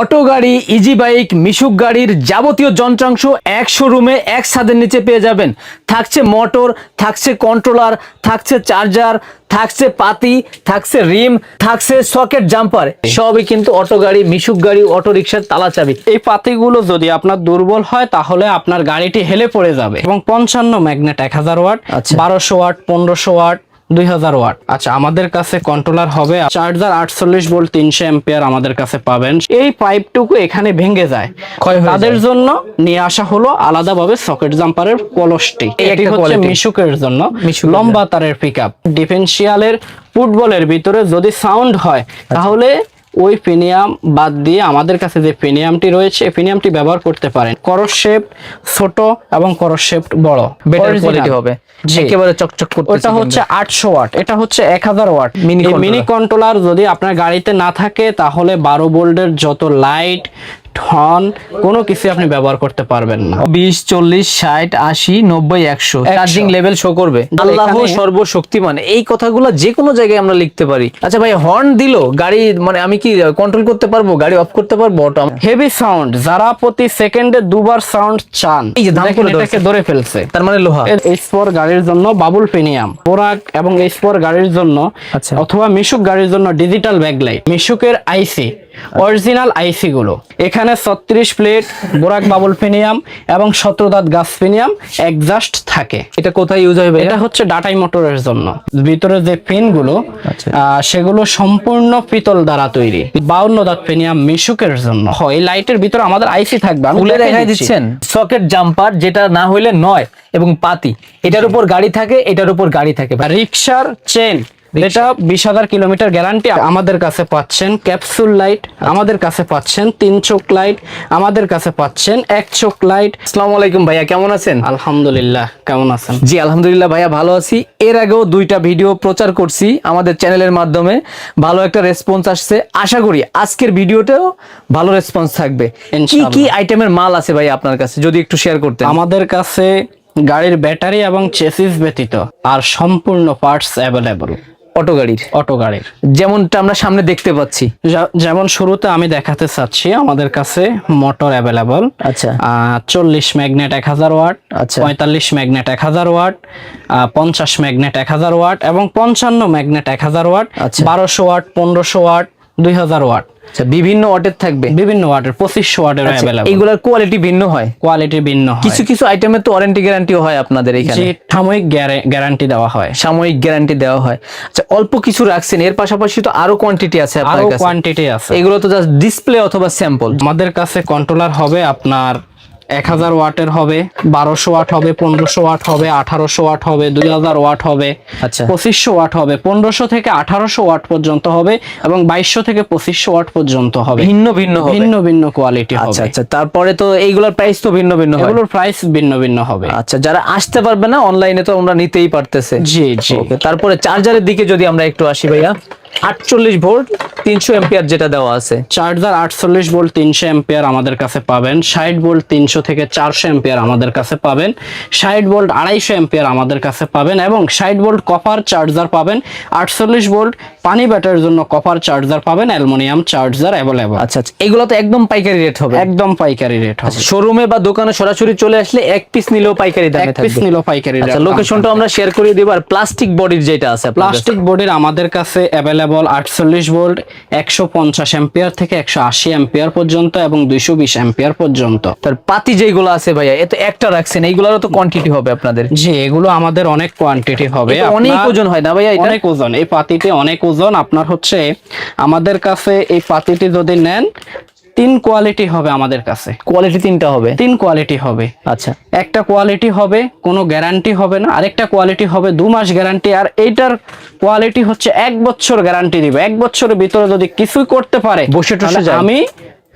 Auto গাড়ি easy bike মিশুক গাড়ির যাবতীয় যন্ত্রাংশ এক শোরুমে এক ছাদের নিচে পেয়ে যাবেন। থাকছে মোটর থাকছে কন্ট্রোলার থাকছে চার্জার থাকছে পাতি থাকছে রিম থাকছে সকেট জাম্পার সবই কিন্তু অটো গাড়ি মিশুক গাড়ি অটো রিক্সার তালা চাবি। এই পাতিগুলো যদি আপনার দুর্বল হয় তাহলে আপনার গাড়িটি হেলে পড়ে যাবে। এবং পঞ্চান্ন ম্যাগনেট এক হাজার ওয়াট আচ্ছা। বারোশো ওয়াট পনেরোশো ওয়াট দুই হাজার ওয়াট। আচ্ছা আমাদের কাছে কন্ট্রোলার হবে চার্জার আটচল্লিশ ভোল্ট তিনশো এম্পিয়ার আমাদের কাছে পাবেন। এই পাইপটুকু এখানে ভেঙে যায়। তাদের জন্য নিয়ে আসা হলো আলাদাভাবে সকেট জাম্পারের পলসটি এটি হচ্ছে মিশুকের জন্য লম্বা তারের পিক আপ ডিফেন্সিয়ালের ফুটবলের ভিতরে যদি সাউন্ড হয় আচ্ছা। তাহলে ওই ফিনিয়াম বাদ দিয়ে আমাদের কাছে যে ফিনিয়ামটি রয়েছে পেনিয়ামটি ফিনিয়ামটি ব্যবহার করতে পারেন। করস শেপ ছোট এবং করস শেপ বড়। বেটার কোয়ালিটি হবে। একেবারে চকচক করতে এটা হচ্ছে আটশো ওয়াট। এটা হচ্ছে এক হাজার ওয়াট মিনি। মিনি কন্ট্রোলার যদি আপনার গাড়িতে না থাকে তাহলে বারো ভোল্টের যত লাইট হর্ন কোনো কিছু আপনি ব্যবহার করতে পারবেন না। বিশ চল্লিশ ষাট আশি নব্বই একশো। চার্জিং লেভেল শো করবে। আল্লাহ সর্বশক্তিমান। এই কথাগুলো যে কোনো জায়গায় আমরা লিখতে পারি। আচ্ছা ভাই হর্ন দিল। গাড়ি মানে আমি কি কন্ট্রোল করতে পারব? গাড়ি অফ করতে পারব? অটো হেভি সাউন্ড যারা প্রতি সেকেন্ডে দুবার সাউন্ড চান। এই যে এটাকে ধরে ফেলছে। তার মানে লোহা। ফোর গাড়ির জন্য বাবুল ফিনিয়াম বোরাক এবং ফোর গাড়ির জন্য আচ্ছা। অথবা মিশুক গাড়ির জন্য ডিজিটাল ব্যাকলাইট মিশুকের আইসি অরিজিনাল আইসি গুলো। এখানে ছত্রিশ প্লেট বোরাক বাবুল ফিনিয়াম এবং শত্রুদাত গাছ ফিনিয়াম একজাস্ট থাকে। এটা কোথায় ইউজ হবে এটা হচ্ছে ডাটাই মোটরের জন্য। ভিতরে যে পিনগুলো আচ্ছা। সেগুলো সম্পূর্ণ পিতল দ্বারা তৈরি। বাউন্ন দাঁত ফিনিয়াম মিশুকের জন্য। হয় এই লাইটের ভিতরে আমাদের আইসি থাকবে। খুলে দেখাই দিচ্ছেন। সকেট জাম্পার যেটা না হইলে নয় এবং পাতি। এটার উপর গাড়ি থাকে এটার উপর গাড়ি থাকে। রিক্সার চেন যেটা বিশ হাজার কিলোমিটার গ্যারান্টি আমাদের কাছে পাচ্ছেন ক্যাপসুল লাইট আমাদের কাছে পাচ্ছেন তিন চোখ লাইট আমাদের কাছে পাচ্ছেন এক চোখ লাইট। আসসালামু আলাইকুম ভাইয়া কেমন আছেন? আলহামদুলিল্লাহ কেমন আছেন? জি আলহামদুলিল্লাহ ভাইয়া ভালো আছি। এর আগেও দুইটা ভিডিও প্রচার করছি আমাদের চ্যানেলের মাধ্যমে। ভালো একটা রেসপন্স আসছে। আশা করি আজকের ভিডিওটাও ভালো রেসপন্স থাকবে। কি কি আইটেমের মাল আছে ভাই আপনার কাছে? যদি একটু শেয়ার করতে আমাদের কাছে গাড়ির ব্যাটারি এবং চেসিস ব্যতীত আর সম্পূর্ণ পার্টস অ্যাভেলেবল অটো গাড়ির। অটো গাড়ির। যেমনটা আমরা সামনে দেখতে পাচ্ছি। যেমন শুরুতে আমি দেখাতে চাচ্ছি আমাদের কাছে মোটর অ্যাভেলেবল। আচ্ছা। চল্লিশ ম্যাগনেট এক হাজার ওয়াট আচ্ছা। পঁয়তাল্লিশ ম্যাগনেট এক হাজার ওয়াট পঞ্চাশ ম্যাগনেট এক হাজার ওয়াট এবং পঞ্চান্ন ম্যাগনেট এক হাজার ওয়াট আচ্ছা। বারোশো ওয়াট পনেরোশো ওয়াট দুই হাজার ওয়াট। আচ্ছা বিভিন্ন ওয়ার্ডের থাকবে? বিভিন্ন ওয়াটের পঁচিশশো ওয়াটের এগুলোর অ্যাভেলেবল কোয়ালিটি ভিন্ন হয়? কোয়ালিটি ভিন্ন হয়। কিছু কিছু আইটেমে তো ওয়ারেন্টি গ্যারান্টিও হয় আপনাদের এখানে। যে সাময়িক গ্যারান্টি দেওয়া হয়। সাময়িক গ্যারান্টি দেওয়া হয়। আচ্ছা অল্প কিছু রাখছেন এর পাশাপাশি তো আরও কোয়ান্টিটি আছে আপনার কাছে। কোয়ান্টিটি আছে। এগুলো তো জাস্ট ডিসপ্লে অথবা স্যাম্পল আমাদের কাছে কন্ট্রোলার হবে আপনার এক হাজার ওয়াটের হবে বারোশো ওয়াট হবে পনেরোশো ওয়াট হবে আঠারোশো ওয়াট হবে দুই হাজার ওয়াট হবে আচ্ছা। পঁচিশশো ওয়াট হবে পনেরোশো থেকে আঠারোশো ওয়াট পর্যন্ত হবে এবং বাইশশো থেকে পঁচিশশো ওয়াট পর্যন্ত হবে। ভিন্ন ভিন্ন হবে। ভিন্ন ভিন্ন কোয়ালিটি আচ্ছা হবে। আচ্ছা তারপরে তো এইগুলোর প্রাইস তো ভিন্ন ভিন্ন হয়। এগুলোর প্রাইস ভিন্ন ভিন্ন হবে। আচ্ছা যারা আসতে পারবে না অনলাইনে তো আমরা নিতেই পারতেছে। জি জি। তারপরে চার্জারের দিকে যদি আমরা একটু আসি ভাইয়া। আটচল্লিশ ভোল্ট, তিনশো এম্পিয়ার যেটা দেওয়া আছে। চার্জার আটচল্লিশ ভোল্ট, তিনশো এম্পিয়ার আমাদের কাছে পাবেন। ষাট ভোল্ট, তিনশো থেকে চারশো এম্পিয়ার আমাদের কাছে পাবেন। ষাট ভোল্ট, আড়াইশো এম্পিয়ার আমাদের কাছে পাবেন এবং ষাট ভোল্ট কপার চার্জার পাবেন। আটচল্লিশ ভোল্ট পানি ব্যাটার জন্য কপার চার্জার পাবেন অ্যালুমিনিয়াম চার্জার অ্যাভেলেবল আচ্ছা আচ্ছা এগুলো তো একদম পাইকারি রেট হবে। একদম পাইকারি রেট হবে। শোরুমে বা দোকানে সরাসরি চলে আসলে এক পিস নিলেও পাইকারি দামে থাকবে এক পিস থাকবে নিল পাইকারি আচ্ছা লোকেশনটা আমরা শেয়ার করে দিব আর প্লাস্টিক বডির যেটা আছে প্লাস্টিক বোর্ডের আমাদের কাছে অ্যাভেলেবল আটচল্লিশ ভোল্ট একশো পঞ্চাশ এম্পিয়ার থেকে একশো আশি এম্পিয়ার পর্যন্ত এবং দুইশো বিশ এম্পিয়ার পর্যন্ত। তার পাতি যেগুলো আছে ভাইয়া এত একটা রাখছেন এইগুলোরও তো কোয়ান্টিটি হবে আপনাদের। জি এগুলো আমাদের অনেক কোয়ান্টিটি হবে। অনেক ওজন হয় না ভাইয়া এটা? অনেক ওজন এই পাতিতে অনেক ওজন আপনার হচ্ছে আমাদের কাছে এই পাতিটি যদি নেন তিন কোয়ালিটি হবে আমাদের কাছে। কোয়ালিটি তিনটা হবে? তিন কোয়ালিটি হবে। আচ্ছা। একটা কোয়ালিটি হবে কোনো গ্যারান্টি হবে না। আরেকটা কোয়ালিটি হবে দু মাস গ্যারান্টি আর এইটার কোয়ালিটি হচ্ছে এক বছর গ্যারান্টি দিবে। এক বছরের ভিতরে যদি কিছুই করতে পারে বসে টসে। আমি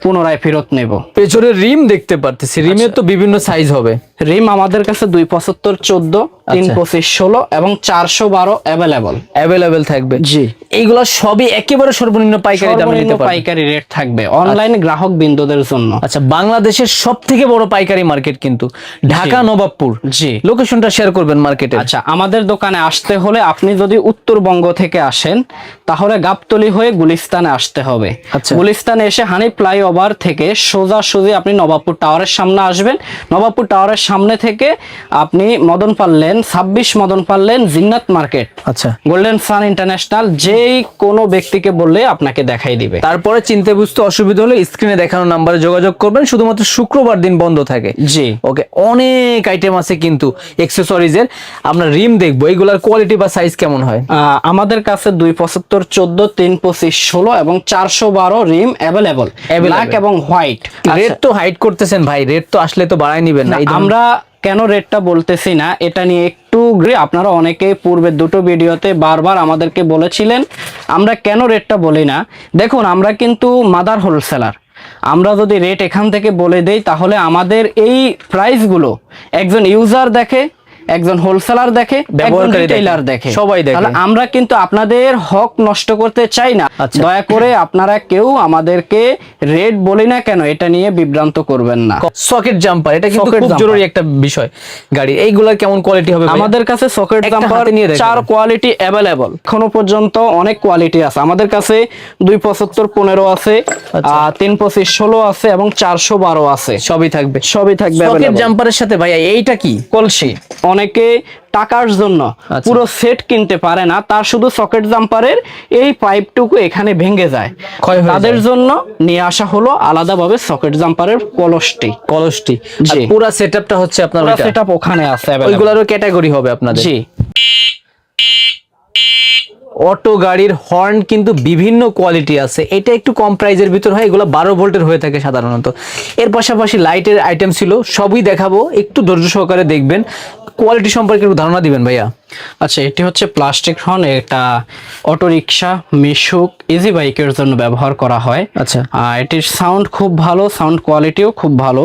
পুনরায় ফেরত নেব। পেছনের রিম দেখতে পারতেছি। রিমের তো বিভিন্ন সাইজ হবে। রিম আমাদের কাছে দুই পঁচাত্তর চোদ্দ। তিন আচ্ছা। পঁচিশ ষোলো এবং চারশো বারো অ্যাভেলেবল অ্যাভেলেবেল থাকবে। জি। এইগুলো সবই একেবারে সর্বনিম্ন পাইকারি দামে নিতে পারবেন পাইকারি রেট থাকবে। অনলাইন গ্রাহক বিন্দুদের জন্য। আচ্ছা বাংলাদেশের সব থেকে বড় পাইকারি মার্কেট কিন্তু ঢাকা নবাবপুর। জি। লোকেশনটা শেয়ার করবেন মার্কেটে। আচ্ছা আমাদের দোকানে আসতে হলে আপনি যদি উত্তরবঙ্গ থেকে আসেন তাহলে গাবতলি হয়ে গুলিস্তানে আসতে হবে। আচ্ছা। গুলিস্তানে এসে হানি ফ্লাইওভার থেকে সোজা সোজা আপনি নবাবপুর টাওয়ারের সামনে আসবেন। নবাবপুর টাওয়ারের সামনে থেকে আপনি মদন পারলেন ছাব্বিশ মদন পারলেন জিন্নাত মার্কেট। আচ্ছা। গোল্ডেন সান ইন্টারন্যাশনাল যেই কোনো ব্যক্তিকে বললে আপনাকে দেখাই দিবে। তারপরে চিনতে বুঝতে অসুবিধা হলে স্ক্রিনে দেখানো নাম্বারে যোগাযোগ করবেন শুধুমাত্র শুক্রবার দিন বন্ধ থাকে। জি। ওকে অনেক আইটেম আছে কিন্তু এক্সেসরিজের আমরা রিম দেখব এইগুলার কোয়ালিটি বা সাইজ কেমন হয়? আমাদের কাছে দুই পঁচাত্তর চোদ্দ তিন পঁচিশ ষোলো এবং চারশো বারো রিম অ্যাভেলেবল। ব্ল্যাক এবং হোয়াইট রেট তো হাইট করতেছেন ভাই রেট তো আসলে তো বাড়াই নিবেন না। আমরা কেন রেটটা বলতেছি না, এটা নিয়ে একটু আপনারা অনেকে পূর্বে দুটো ভিডিওতে বারবার আমাদেরকে বলেছিলেন, আমরা কেন রেটটা বলি না? দেখুন, আমরা কিন্তু মাদার হোলসেলার আমরা যদি রেট এখান থেকে বলে দেই, তাহলে আমাদের এই প্রাইসগুলো একজন ইউজার দেখে একজন হোলসেলার দেখে একজন রিটেইলার দেখে সবাই দেখে। তাহলে আমরা কিন্তু আপনাদের হক নষ্ট করতে চাই না। আচ্ছা। দয়া করে আপনারা কেউ আমাদেরকে রেট বলি না কেন এটা নিয়ে বিভ্রান্ত করবেন না। সকেট জাম্পার এটা কিন্তু খুব জরুরি একটা বিষয়। গাড়ি এইগুলার কেমন কোয়ালিটি হবে আমাদের কাছে সকেট জাম্পার নিয়ে চার কোয়ালিটি অ্যাভেলেবল এখনও পর্যন্ত অনেক কোয়ালিটি আছে। আমাদের কাছে দুই পঁচাত্তর পনেরো আছে আচ্ছা। আহ, তিন পঁচিশ ষোলো আছে এবং চারশো বারো আছে। সবই থাকবে। সবই থাকবে সকেট জাম্পারের সাথে ভাইয়া এইটা কি? কলসি? অনেকে টাকার জন্য আচ্ছা। পুরো সেট কিনতে পারে না তার শুধু সকেট জাম্পারের এই পাইপটুকু এখানে ভেঙে যায়। তাদের জন্য নিয়ে আসা হলো আলাদাভাবে সকেট জাম্পারের কলসটি। কলসটি। পুরা সেটআপটা হচ্ছে আপনার ওইটা? সেটা ওখানে আছে। ওইগুলারও ক্যাটাগরি হবে আপনাদের? জি। অটো গাড়ির হর্ন কিন্তু বিভিন্ন কোয়ালিটি আছে। এটা একটু কম প্রাইজের ভিতর হয় এগুলো বারো ভোল্টের হয়ে থাকে সাধারণত। এর পাশাপাশি লাইটের আইটেম ছিল সবই দেখাবো। একটু ধৈর্য সহকারে দেখবেন। কোয়ালিটি সম্পর্কে একটু ধারণা দিবেন ভাইয়া। আচ্ছা এটি হচ্ছে প্লাস্টিক হর্ন এটা অটো রিক্সা মিশুক ইজি বাইকের জন্য ব্যবহার করা হয়। আচ্ছা। এটির সাউন্ড খুব ভালো সাউন্ড কোয়ালিটিও খুব ভালো।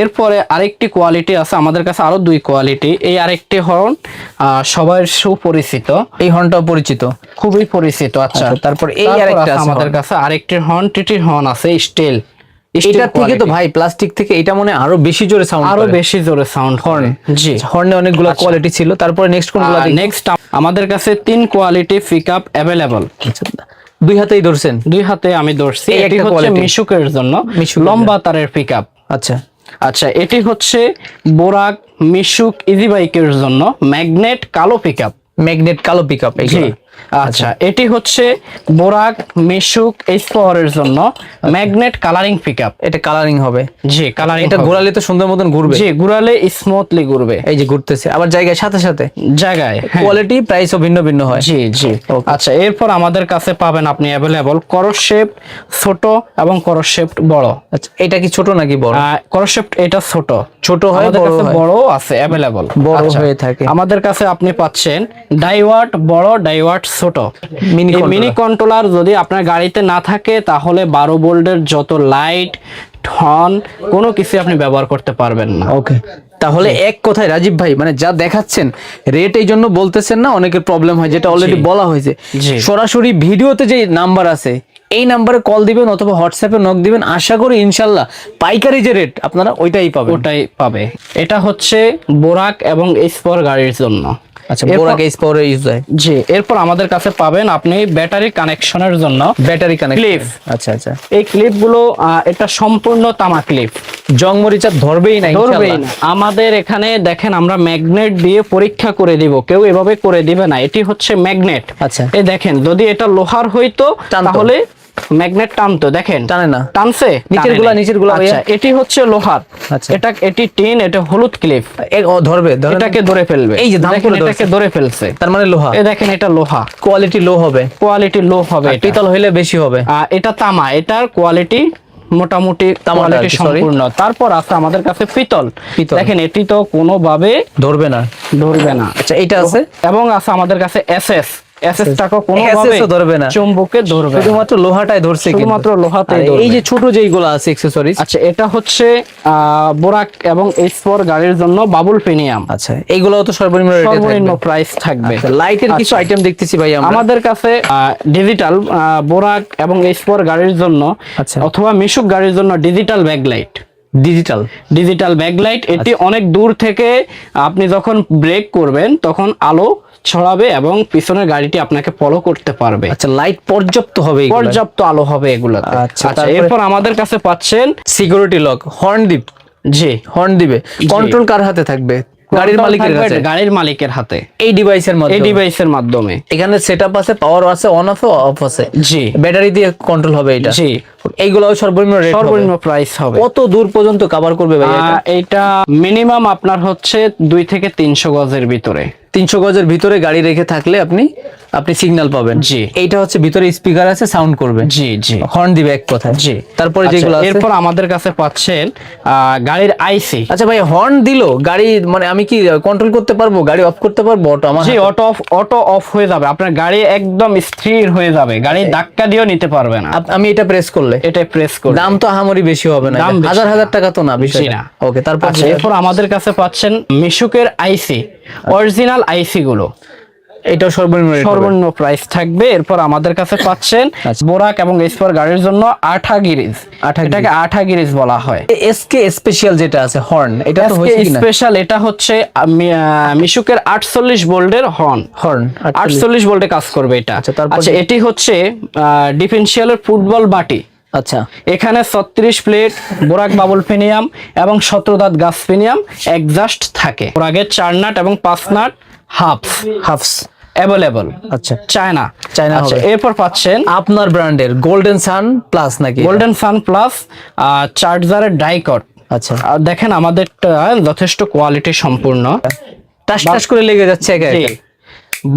এরপরে আরেকটি কোয়ালিটি আছে আমাদের কাছে আরও দুই কোয়ালিটি এই আরেকটি হর্ন আহ, সবার সুপরিচিত। এই হর্নটাও পরিচিত? খুবই পরিচিত আচ্ছা। আচ্ছা, তারপর এই আরেকটা আমাদের কাছে আরেকটি হর্ন টিটির হর্ন আছে স্টিল এটা থেকে তো ভাই প্লাস্টিক থেকে এটা মনে আরও বেশি জোরে সাউন্ড আরও বেশি জোরে সাউন্ড হর্ন জি। হর্নে অনেকগুলো কোয়ালিটি ছিল। তারপরে নেক্সট কোনগুলো নেক্সট আমাদের কাছে তিন কোয়ালিটি পিক আপ অ্যাভেলেবল আচ্ছা, দুই হাতেই ধরছেন? দুই হাতে আমি ধরছি। এটি হচ্ছে মিশুকের জন্য লম্বা তারের পিক আপ আচ্ছা। আচ্ছা এটি হচ্ছে বোরাক মিশুক ইজি বাইকের জন্য ম্যাগনেট কালো পিক আপ ম্যাগনেট কালো পিকআপ জি। আচ্ছা এটি হচ্ছে বোরাক মিশুক এইচ পাওয়ারের জন্য ম্যাগনেট কালারিং পিক আপ এটা কালারিং হবে। জি কালারিং এটা ঘোরালে তো সুন্দর মতন ঘুরবে। জি ঘুরালে স্মুথলি ঘুরবে। এই যে ঘুরতেছে আবার জায়গায় সাথে সাথে। জায়গায় হ্যাঁ। কোয়ালিটি প্রাইসও ভিন্ন ভিন্ন হয়। জি জি। আচ্ছা এরপর আমাদের কাছে পাবেন আপনি অ্যাভেলেবল করস শেপ ছোট এবং করস শেপ বড়। আচ্ছা এটা কি ছোট নাকি বড়? করস শেপ এটা ছোট। ছোট হয় বড় হয়? বড় আছে অ্যাভেলেবল বড় হয়ে থাকে। আমাদের কাছে আপনি পাচ্ছেন ডাইওয়াট বড় ডাইওয়াট ছোট। মিনি কন্ট্রোলার যদি আপনার গাড়িতে না থাকে তাহলে বারো বোল্টের যত লাইট হর্ন কোনো কিছু আপনি ব্যবহার করতে পারবেন না। ওকে তাহলে এক কথায় রাজীব ভাই মানে যা দেখাচ্ছেন রেট এই জন্য বলতেছেন না অনেকের প্রবলেম হয় যেটা অলরেডি বলা হয়েছে। সরাসরি ভিডিওতে যে নাম্বার আছে এই নাম্বারে কল দিবেন অথবা হোয়াটসঅ্যাপে নক দিবেন আশা করি ইনশাল্লাহ পাইকারি যে রেট আপনারা ওইটাই পাবেন। ওটাই পাবে। এটা হচ্ছে বোরাক এবং স্পর গাড়ির জন্য। আচ্ছা ইউজ হয়। জি এরপর আমাদের কাছে পাবেন আপনি ব্যাটারি কানেকশনের জন্য। ব্যাটারি। আচ্ছা আচ্ছা। এই এটা সম্পূর্ণ তামা ক্লিপ জং মরিচা ধরবেই না ধরবেই না। আমাদের এখানে দেখেন আমরা ম্যাগনেট দিয়ে পরীক্ষা করে দিব কেউ এভাবে করে দিবে না। এটি হচ্ছে ম্যাগনেট আচ্ছা। এই দেখেন যদি এটা লোহার হইতো তাহলে ম্যাগনেট টানতো দেখেন। টানে না। টানছে? নিচেরগুলা, নিচেরগুলা আচ্ছা এটি হচ্ছে লোহার। আচ্ছা। এটা এটি টিন এটা হলুদ ক্লিপ। ধরবে ধরে এটাকে ধরে ফেলবে। এই যে দেখেন, করে এটাকে ধরে ফেলছে। তার মানে লোহা। এই দেখেন এটা লোহা। কোয়ালিটি লো হবে। কোয়ালিটি লো হবে পিতল হইলে বেশি হবে। এটা তামা। এটার কোয়ালিটি মোটামুটি কোয়ালিটি সম্পূর্ণ। তারপর আছে আমাদের কাছে পিতল। পিতল। দেখেন এটি তো কোনোভাবে ধরবে না। ধরবে না। আচ্ছা এটা আছে? এবং আছে আমাদের কাছে এসএস। এসএসটাকে কোনো SS ও ধরবে না। চুম্বকে ধরবে শুধুমাত্র লোহাটাই ধরছে শুধুমাত্র লোহাতেই আর এই যে ছোট যেইগুলো আছে অ্যাকসেসরিজ আচ্ছা এটা হচ্ছে আহ, বোরাক এবং এইচ ফোর গাড়ির জন্য বাবুল প্রিমিয়াম আচ্ছা এইগুলো তো সর্বনিম্ন সর্বনিম্ন প্রাইস থাকবে। লাইটের কিছু আচ্ছা। আইটেম দেখতেছি ভাই আমরা। আমাদের কাছে ডিজিটাল বোরাক এবং এইচ ফোর গাড়ির জন্য আচ্ছা। অথবা মিশুক গাড়ির জন্য digital backlight digital digital backlight এটি আচ্ছা। অনেক দূর থেকে আপনি যখন ব্রেক করবেন তখন আলো ছড়াবে এবং পিছনের গাড়িটি আপনাকে ফলো করতে পারবে। আচ্ছা লাইট পর্যাপ্ত হবে পর্যাপ্ত আলো হবে এগুলোতে। আচ্ছা, আচ্ছা এরপর আমাদের কাছে পাচ্ছেন সিকিউরিটি লক হর্ন দিব জি হর্ন দিবে কন্ট্রোল কার হাতে থাকবে? গাড়ির মালিকের কাছে গাড়ির মালিকের হাতে। এই ডিভাইসের এই ডিভাইসের মাধ্যমে। এখানে সেটআপ আছে পাওয়ার আছে অন অফ অফ আছে। জি। ব্যাটারি দিয়ে কন্ট্রোল হবে এটা। জি। এইগুলো সর্বনিম্ন রেট সর্বনিম্ন প্রাইস হবে। কত দূর পর্যন্ত কভার করবে ভাই এইটা মিনিমাম আপনার হচ্ছে দুই থেকে তিনশো গজের ভিতরে। তিনশো গজের ভিতরে গাড়ি রেখে থাকলে আপনি আপনি সিগন্যাল পাবেন। জি। এইটা হচ্ছে ভিতরে স্পিকার আছে সাউন্ড করবে। জি জি। হর্ন দিবে এক কথায়। জি। তারপরে আচ্ছা, যেগুলো এরপর আমাদের কাছে পাচ্ছেন গাড়ির আইসি আচ্ছা ভাই হর্ন দিলো গাড়ি মানে আমি কি কন্ট্রোল করতে পারব? গাড়ি অফ করতে পারব? অটো আমার জি অটো অফ অটো অফ হয়ে যাবে। আপনার গাড়ি একদম স্থির হয়ে যাবে। গাড়ি ধাক্কা দিয়েও নিতে পারবে না। আমি এটা প্রেস করলে। এটা প্রেস করে দাম তো আহামরি বেশি হবে না। হাজার হাজার টাকা তো না বিষয় না। ওকে তারপর আচ্ছা, এরপর আমাদের কাছে পাচ্ছেন মিশুকের আইসি অরিজিনাল আইসি গুলো। এটা সর্বনিম্ন সর্বনিম্ন প্রাইস থাকবে। এরপর আমাদের কাছে পাচ্ছেন আচ্ছা। বোরাক এবং এসপার গাড়ির জন্য আঠা গিরিজ এটাকে আঠা গিরিজ বলা হয়। এসকে স্পেশাল যেটা আছে হর্ন এটা তো স্পেশাল এটা হচ্ছে মিশুকের আটচল্লিশ বোল্ডের হর্ন হর্ন আটচল্লিশ। ভোল্টে কাজ করবে এটা। আচ্ছা, আচ্ছা এটি হচ্ছে ডিফেন্সিয়ালের ফুটবল বাটি। আচ্ছা। এখানে ছত্রিশ প্লেট বোরাক বাবল ফিনিয়াম এবং সতেরো দাঁত গাছ ফিনিয়াম একজাস্ট থাকে। বোরাকের চার নাট এবং পাঁচ নাট হাফস হাফস অ্যাভেলেবল আচ্ছা চায়না চায়না আচ্ছা। এরপর পাচ্ছেন আপনার ব্র্যান্ডের গোল্ডেন সান প্লাস নাকি গোল্ডেন সান প্লাস চার্জারের ডাইকট আচ্ছা। আর দেখেন আমাদেরটা যথেষ্ট কোয়ালিটি সম্পূর্ণ। টাস টাস করে লেগে যাচ্ছে একা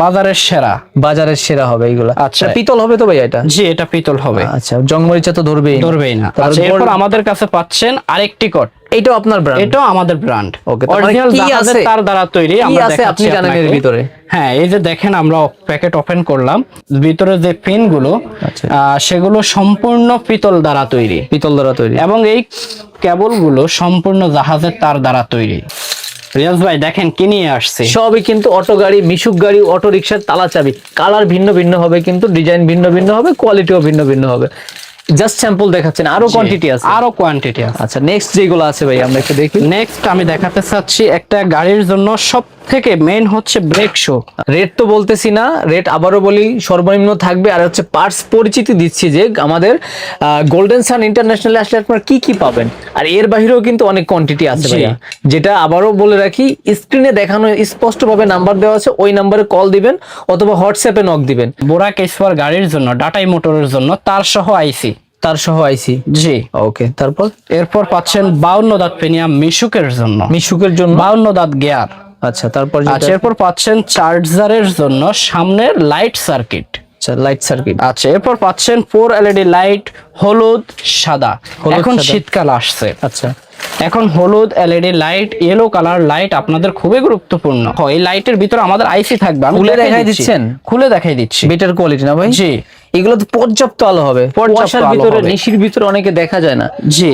বাজারের সেরা। বাজারের সেরা হবে এইগুলো আচ্ছা। পিতল হবে তো ভাই এটা? জি এটা পিতল হবে। আচ্ছা জংমরিচা তো ধরবেই। ধরবেই না। আচ্ছা এরপর আমাদের কাছে পাচ্ছেন আরেকটি কট এইটাও আপনার ব্র্যান্ড এটাও আমাদের ব্র্যান্ড মানে অরিজিনাল জাহাজের আছে? তার দ্বারা তৈরি আমরা আছে আপনি জানেন এর ভিতরে? হ্যাঁ এই যে দেখেন আমরা প্যাকেট ওপেন করলাম। ভিতরে যে পিনগুলো আচ্ছা। সেগুলো সম্পূর্ণ পিতল দ্বারা তৈরি। পিতল দ্বারা তৈরি। এবং এই কেবলগুলো সম্পূর্ণ জাহাজের তার দ্বারা তৈরি। রিয়াজ ভাই দেখেন কি নিয়ে আসছে? সবই কিন্তু অটো গাড়ি মিশুক গাড়ি অটো রিক্সার তালা চাবি। কালার ভিন্ন ভিন্ন হবে কিন্তু ডিজাইন ভিন্ন ভিন্ন হবে কোয়ালিটিও ভিন্ন ভিন্ন হবে। জাস্ট স্যাম্পল দেখাচ্ছেন আরও কোয়ান্টিটি আছে। আরও কোয়ান্টিটি আছে। আচ্ছা নেক্সট যেগুলো আছে ভাই আমরা একটু দেখি। নেক্সট আমি দেখাতে চাচ্ছি একটা গাড়ির জন্য সব থেকে মেন হচ্ছে ব্রেক শো রেট তো বলতেছি না রেট আবারও বলি সর্বনিম্ন থাকবে। আর হচ্ছে পার্টস পরিচিতি দিচ্ছি যে আমাদের গোল্ডেন সান ইন্টারন্যাশনালে আসলে আপনারা কি কি পাবেন। আর এর বাহিরেও কিন্তু অনেক কোয়ান্টিটি আছে ভাইয়া। যেটা আবারও বলে রাখি স্ক্রিনে দেখানো স্পষ্টভাবে নাম্বার দেওয়া আছে ওই নাম্বারে কল দিবেন অথবা হোয়াটসঅ্যাপে নক দিবেন। বোরা এসপার গাড়ির জন্য ডাটাই মোটরের জন্য তার সহ আইসি তার সহ আইসি জি। ওকে তারপর? এরপর পাচ্ছেন বাউন্ন দাঁত পেনিয়াম মিশুকের জন্য। মিশুকের জন্য? বাউন্ন দাঁত গিয়ার। আচ্ছা তারপর আচ্ছা এরপর পাচ্ছেন চার্জারের জন্য সামনের লাইট সার্কিট আচ্ছা লাইট সার্কিট আচ্ছা এরপর পাচ্ছেন ফোর এলইডি লাইট হলুদ সাদা। এখন শীতকাল আসছে। আচ্ছা। এখন হলুদ LED light yellow colour light আপনাদের খুবই গুরুত্বপূর্ণ। এই লাইটের ভিতরে আমাদের আইসি থাকবে আমি খুলে দেখাই দিচ্ছেন? খুলে দেখাই দিচ্ছি। বেটার কোয়ালিটি না ভাই? জি। এগুলো তো পর্যাপ্ত আলো হবে। পর্যাপ্ত ভিতরে। নিশির ভিতরে অনেকে দেখা যায় না। জি।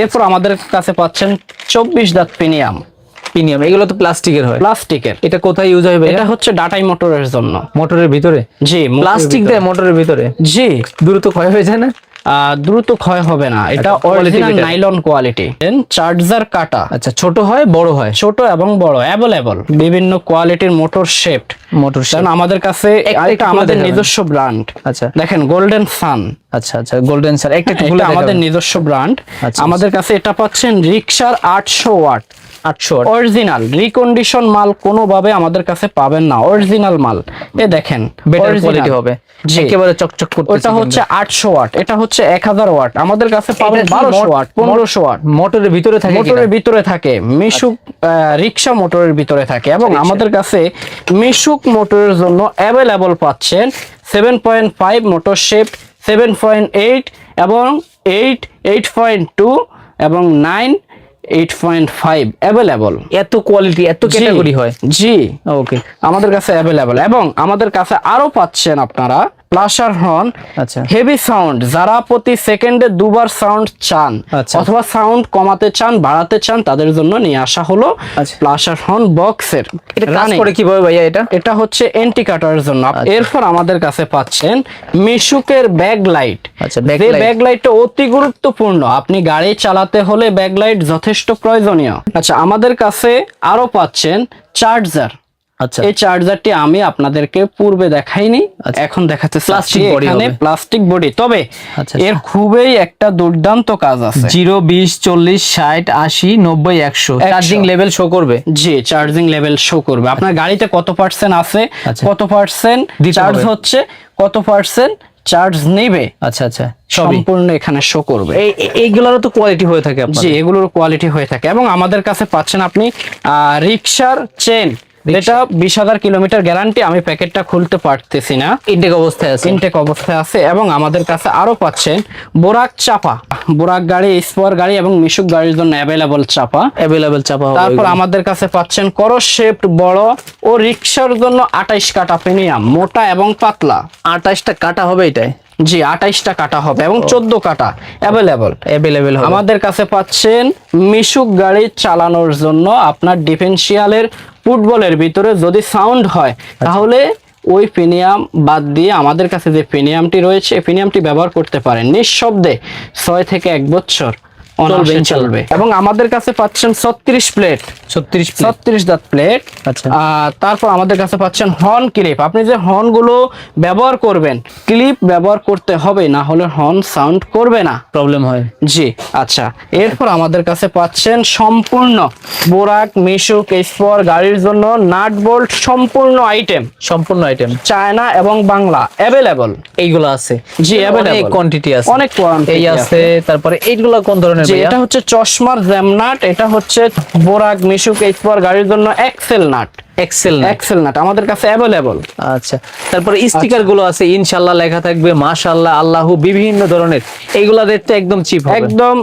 এরপর আমাদের কাছে পাচ্ছেন চব্বিশ দাঁত প্রিমিয়াম প্রিমিয়াম এগুলো তো প্লাস্টিকের হয়। প্লাস্টিকের। এটা কোথায় ইউজ হবে এটা হচ্ছে ডাটাই মোটরের জন্য। মোটরের ভিতরে? জি প্লাস্টিক দেয় মোটরের ভিতরে? জি। দ্রুত ক্ষয় হয়ে যায় না? দ্রুত ক্ষয় হবে না। এটা আচ্ছা, অরিজিনাল নাইলন কোয়ালিটি চার্জার কাটা। আচ্ছা ছোট হয় বড় হয়? ছোট এবং বড় অ্যাভেলেবল বিভিন্ন কোয়ালিটির মোটর শেপড মোটর কারণ আমাদের কাছে একটা এটা আমাদের নিজস্ব ব্র্যান্ড আচ্ছা। দেখেন গোল্ডেন সান আচ্ছা আচ্ছা গোল্ডেন স্যার একটা এটা আমাদের নিজস্ব ব্র্যান্ড আচ্ছা, আমাদের কাছে এটা পাচ্ছেন রিক্সার আটশো ওয়াট। 800 অরিজিনাল রিকন্ডিশন মাল কোনোভাবে আমাদের কাছে পাবেন না অরিজিনাল মাল। এ দেখেন বেটার। কোয়ালিটি হবে। একেবারে চকচক করতেছে ওটা হচ্ছে আটশো ওয়াট এটা হচ্ছে এক হাজার ওয়াট। আমাদের কাছে পাবেন ওয়াট মোটরের ভিতরে থাকে মোটরের ভিতরে থাকে। মিশুক রিক্সা মোটরের ভিতরে থাকে এবং আমাদের কাছে মিশুক মোটরের জন্য অ্যাভেলেবল পাচ্ছেন seven point five motor shape seven point eight এবং এইট এইট পয়েন্ট টু এবং nine eight point five available এত কোয়ালিটি এত ক্যাটাগরি হয়। জি। ওকে আমাদের কাছে অ্যাভেলেবল এবং আমাদের কাছে আরও পাচ্ছেন আপনারা প্লাসার হর্ন আচ্ছা। হেভি সাউন্ড যারা প্রতি সেকেন্ডে দুবার সাউন্ড চান আচ্ছা। অথবা সাউন্ড কমাতে চান বাড়াতে চান তাদের জন্য নিয়ে আসা হলো আচ্ছা। প্লাসার হর্ন বক্সের। এটা কাজ করে কীভাবে ভাইয়া এটা? এটা হচ্ছে এন্টি কাটার জন্য। এরপর আমাদের কাছে পাচ্ছেন মিশুকের ব্যাগ লাইট। আচ্ছা, ব্যাগ লাইটটা অতি গুরুত্বপূর্ণ। আপনি গাড়ি চালাতে হলে ব্যাগ লাইট যথেষ্ট প্রয়োজনীয়। আচ্ছা আমাদের কাছে আরও পাচ্ছেন চার্জার। আচ্ছা। এই চার্জারটি আমি আপনাদেরকে পূর্বে দেখাইনি আচ্ছা। এখন চাচ্ছি body এখানে হবে। প্লাস্টিক বডি তবে আচ্ছা, এর খুবই একটা দুর্দান্ত কাজ আছে। জিরো বিশ চল্লিশ ষাট আশি নব্বই একশো। চার্জিং লেভেল শো করবে? জি চার্জিং লেভেল শো করবে। আপনার গাড়িতে কত পার্সেন্ট আছে? আচ্ছা। কত পার্সেন্ট চার্জ হচ্ছে? কত পার্সেন্ট চার্জ নেবে? আচ্ছা আচ্ছা। সম্পূর্ণ এখানে শো করবে। এই এই- এইগুলারও তো কোয়ালিটি হয়ে থাকে জি এগুলোর কোয়ালিটি হয়ে থাকে। এবং আমাদের কাছে পাচ্ছেন আপনি রিক্সার চেন এটা বিশ হাজার কিলোমিটার গ্যারান্টি আমি প্যাকেটটা খুলতে পারতেছি না। ইনটেক অবস্থায় আছে। ইনটেক অবস্থায় আছে এবং আমাদের কাছে আরও পাচ্ছেন বোরাক চাপা। বোরাক গাড়ি স্পোয়ার গাড়ি এবং মিশুক গাড়ির জন্য অ্যাভেলেবল চাপা। অ্যাভেলেবেল চাপা তারপর আমাদের কাছে পাচ্ছেন করস শেপড বড় ও রিক্সার জন্য আঠাইশ কাটা প্রিমিয়াম মোটা এবং পাতলা। আঠাশটা কাটা হবে এটাই? জি আঠাইশটা কাটা হবে এবং চোদ্দ কাটা অ্যাভেলেবল অ্যাভেলেবেল আমাদের কাছে পাচ্ছেন মিশুক গাড়ি চালানোর জন্য আপনার ডিফেন্সিয়ালের ফুটবলের ভিতরে যদি সাউন্ড হয় আচ্ছা। তাহলে ওই প্রিমিয়াম বাদ দিয়ে আমাদের কাছে যে প্রিমিয়ামটি রয়েছে এই প্রিমিয়ামটি ব্যবহার করতে পারেন নিঃশব্দে ছয় থেকে এক বছর চলবে, চলবে। এবং আমাদের কাছে পাচ্ছেন ছত্রিশ প্লেট। ছত্রিশ ছত্রিশ দাঁত প্লেট। আচ্ছা। তারপর আমাদের কাছে পাচ্ছেন হর্ন ক্লিপ আপনি যে হর্নগুলো ব্যবহার করবেন ক্লিপ ব্যবহার করতে হবে না হলে হর্ন সাউন্ড করবে না। প্রবলেম হয়। জি আচ্ছা। এরপর আমাদের কাছে পাচ্ছেন সম্পূর্ণ বোরাক মিশুক স্পর গাড়ির জন্য নাট বোল্ট সম্পূর্ণ আইটেম সম্পূর্ণ আইটেম চায়না এবং বাংলা অ্যাভেলেবল এইগুলো আছে। জি, অনেক available। কোয়ান্টিটি আছে। অনেক এই আছে। তারপরে এইগুলো কোন ধরনের যে এটা হচ্ছে চশমার জ্যামনাট এটা হচ্ছে বোরাক মিশুক স্পর গাড়ির জন্য এক্সেল নাট। এক্সেল না এক্সেল নাট আমাদের কাছে অ্যাভেলেবল আচ্ছা তারপরে স্টিকারগুলো আছে ইনশাল্লাহ লেখা থাকবে মাশাল্লাহ আল্লাহু বিভিন্ন ধরনের। এইগুলা রেটটা একদম চিপ হবে। একদম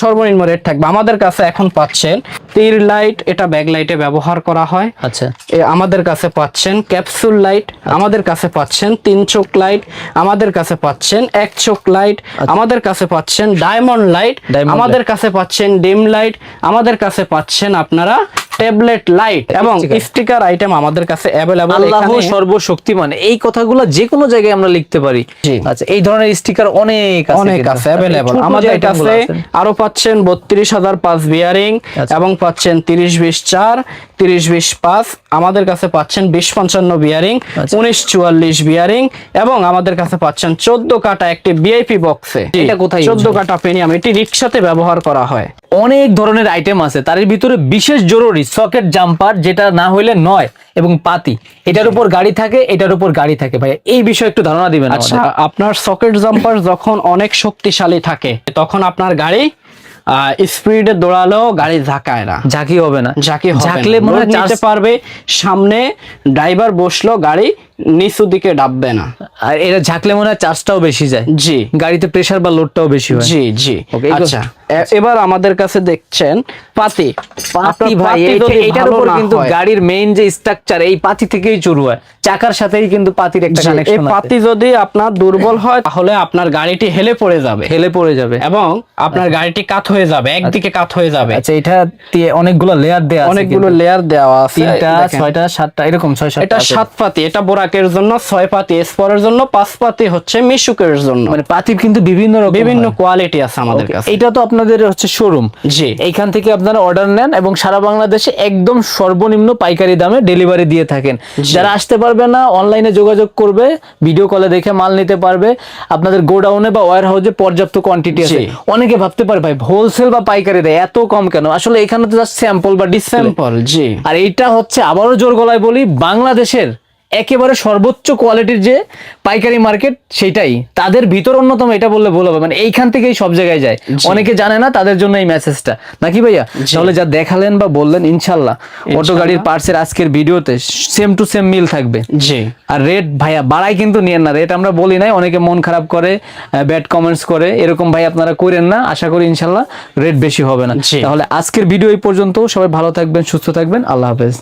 সর্বনিম্ন রেট থাকবে। আমাদের কাছে এখন পাচ্ছেন তীর লাইট এটা ব্যাগ লাইটে ব্যবহার করা হয়। আচ্ছা। আমাদের কাছে পাচ্ছেন ক্যাপসুল লাইট আমাদের কাছে পাচ্ছেন তিন চোখ লাইট আমাদের কাছে পাচ্ছেন এক চোখ লাইট আমাদের কাছে পাচ্ছেন ডায়মন্ড লাইট আমাদের কাছে পাচ্ছেন ডিম লাইট আমাদের কাছে পাচ্ছেন আপনারা ট্যাবলেট লাইট এবং স্টিকার আইটেম আমাদের কাছে অ্যাভেলেবল আল্লাহ সর্বশক্তিমান। এই কথাগুলো যে কোনো জায়গায় আমরা লিখতে পারি। আচ্ছা এই ধরনের স্টিকার অনেক আছে অনেক আছে অ্যাভেলেবল আমাদের কাছে আছে। আরও পাচ্ছেন বত্রিশ হাজার পাঁচ বিয়ারিং। এবং পাচ্ছেন তিরিশ বিশ চার তিরিশ বিশ পাঁচ। আমাদের কাছে পাচ্ছেন বিশ পঞ্চান্ন বিয়ারিং আচ্ছা। উনিশ চুয়াল্লিশ বিয়ারিং এবং আমাদের কাছে পাচ্ছেন চোদ্দ কাটা একটি বিআইপি বক্সে এটা কোথায় use চোদ্দ হয়? কাটা পেনিয়াম এটি রিক্সাতে ব্যবহার করা হয়। অনেক ধরনের আইটেম আছে। তার ভিতরে বিশেষ জরুরি সকেট জাম্পার যেটা না হইলে নয় এবং পাতি। এটার উপর গাড়ি থাকে এটার উপর গাড়ি থাকে। ভাই এই বিষয়ে একটু ধারণা দিবেন আচ্ছা আপনার সকেট জাম্পার যখন অনেক শক্তিশালী থাকে তখন আপনার গাড়ি স্পিডে দৌড়ালেও গাড়ি ঝাঁকায় না। ঝাঁকি হবে না। যাকে ঝাঁকলে মনে হয় নিতে পারবে সামনে ড্রাইভার বসল গাড়ি নিচু দিকে ডাববে না। আর এটা ঝাঁকলে মনে হয় চার্জটাও বেশি যায়। জি। গাড়িতে প্রেসার বা লোডটাও বেশি হয়। জি জি। আচ্ছা। এবার আমাদের কাছে দেখছেন পাতি। পাতি ভাই এটার উপর কিন্তু গাড়ির মেইন যে স্ট্রাকচার এই পাতি থেকেই শুরু হয়। চাকার সাথেই কিন্তু পাতির একটা কানেকশন আছে। পাতি যদি আপনার দুর্বল হয় তাহলে আপনার গাড়িটি হেলে পড়ে যাবে। হেলে পড়ে যাবে। এবং আপনার গাড়িটি কাত হয়ে যাবে একদিকে কাত হয়ে যাবে। আচ্ছা এটা দিয়ে অনেকগুলো লেয়ার দেয়া আছে অনেকগুলো লেয়ার দেওয়া আছে তিনটা ছয়টা সাতটা এরকম ছয় সাতটা এটা সাত পাতি এটা বোরাকের জন্য ছয় পাতি স্পরের জন্য পাঁচ পাতি হচ্ছে মিশুকের জন্য। মানে পাতির কিন্তু বিভিন্ন রকম বিভিন্ন কোয়ালিটি আছে আমাদের কাছে। এটা তো আপনাদের হচ্ছে শোরুম জি। এইখান থেকে আপনারা অর্ডার নেন এবং সারা বাংলাদেশে একদম সর্বনিম্ন পাইকারি দামে ডেলিভারি দিয়ে থাকেন। যারা আসতে পারবে না অনলাইনে যোগাযোগ করবে ভিডিও কলে দেখে মাল নিতে পারবে। আপনাদের গোডাউনে বা ওয়ার হাউসে পর্যাপ্ত কোয়ান্টিটি আছে। অনেকে ভাবতে পারে ভাই হোলসেল বা পাইকারি দেয় এত কম কেন? আসলে এখানে তো জাস্ট স্যাম্পল বা ডিসেম্পল স্যাম্পল জি। আর এইটা হচ্ছে আবারও জোর গলায় বলি বাংলাদেশের একেবারে সর্বোচ্চ কোয়ালিটির যে পাইকারি মার্কেট সেটাই তাদের ভিতর অন্যতম এটা বললে ভুল হবে। মানে এইখান থেকেই সব জায়গায় যায়। অনেকে জানে না তাদের জন্য এই মেসেজটা নাকি ভাইয়া? তাহলে যা দেখালেন বা বললেন ইনশাল্লাহ অটো গাড়ির পার্টসের আজকের ভিডিওতে সেম টু সেম মিল থাকবে। জি। আর রেট ভাইয়া বাড়াই কিন্তু নিয়েন না। রেট আমরা বলি নাই অনেকে মন খারাপ করে ব্যাড কমেন্টস করে। এরকম ভাই আপনারা করেন না। আশা করি ইনশাল্লাহ রেট বেশি হবে না। তাহলে আজকের ভিডিও এই পর্যন্ত। সবাই ভালো থাকবেন সুস্থ থাকবেন। আল্লাহ হাফেজ।